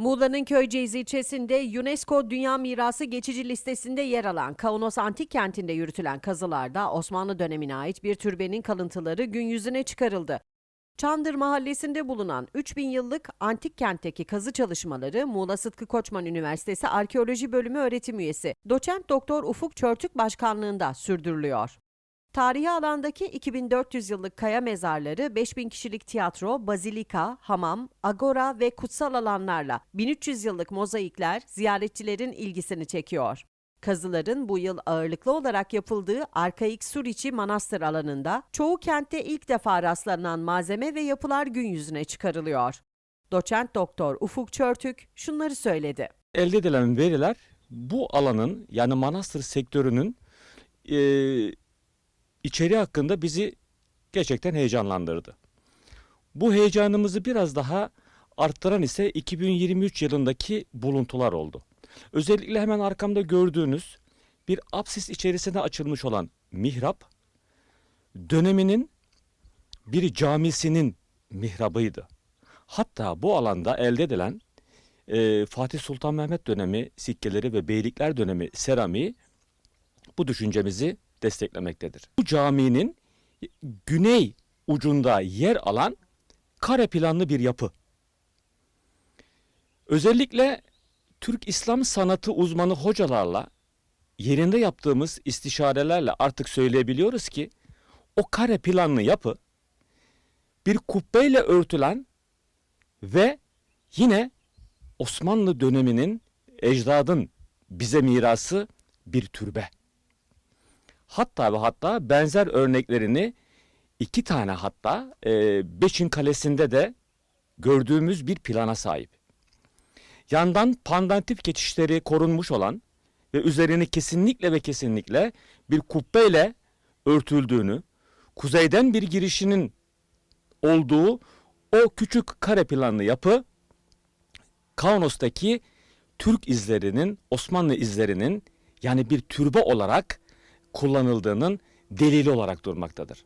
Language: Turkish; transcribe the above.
Muğla'nın Köyceğiz ilçesinde UNESCO Dünya Mirası geçici listesinde yer alan Kaunos Antik Kenti'nde yürütülen kazılarda Osmanlı dönemine ait bir türbenin kalıntıları gün yüzüne çıkarıldı. Çandır Mahallesi'nde bulunan 3000 yıllık antik kentteki kazı çalışmaları Muğla Sıtkı Koçman Üniversitesi Arkeoloji Bölümü öğretim üyesi Doçent Doktor Ufuk Çörtük başkanlığında sürdürülüyor. Tarihi alandaki 2400 yıllık kaya mezarları, 5000 kişilik tiyatro, bazilika, hamam, agora ve kutsal alanlarla 1300 yıllık mozaikler ziyaretçilerin ilgisini çekiyor. Kazıların bu yıl ağırlıklı olarak yapıldığı arkaik Suriçi Manastır alanında çoğu kentte ilk defa rastlanan malzeme ve yapılar gün yüzüne çıkarılıyor. Doçent Doktor Ufuk Çörtük şunları söyledi. elde edilen veriler bu alanın yani manastır sektörünün içeriği hakkında bizi gerçekten heyecanlandırdı. Bu heyecanımızı biraz daha arttıran ise 2023 yılındaki buluntular oldu. Özellikle hemen arkamda gördüğünüz bir apsis içerisinde açılmış olan mihrap döneminin bir camisinin mihrabıydı. Hatta bu alanda elde edilen e, Fatih Sultan Mehmet dönemi sikkeleri ve beylikler dönemi seramiği bu düşüncemizi desteklemektedir. Bu caminin güney ucunda yer alan kare planlı bir yapı. Özellikle Türk İslam sanatı uzmanı hocalarla yerinde yaptığımız istişarelerle artık söyleyebiliyoruz ki o kare planlı yapı bir kubbeyle örtülen ve yine Osmanlı döneminin ecdadın bize mirası bir türbe. Hatta ve hatta benzer örneklerini iki tane hatta e, Beçin Kalesi'nde de gördüğümüz bir plana sahip. Yandan pandantif geçişleri korunmuş olan ve üzerini kesinlikle ve kesinlikle bir kubbeyle örtüldüğünü, kuzeyden bir girişinin olduğu o küçük kare planlı yapı Kaunos'taki Türk izlerinin, Osmanlı izlerinin yani bir türbe olarak kullanıldığının delili olarak durmaktadır.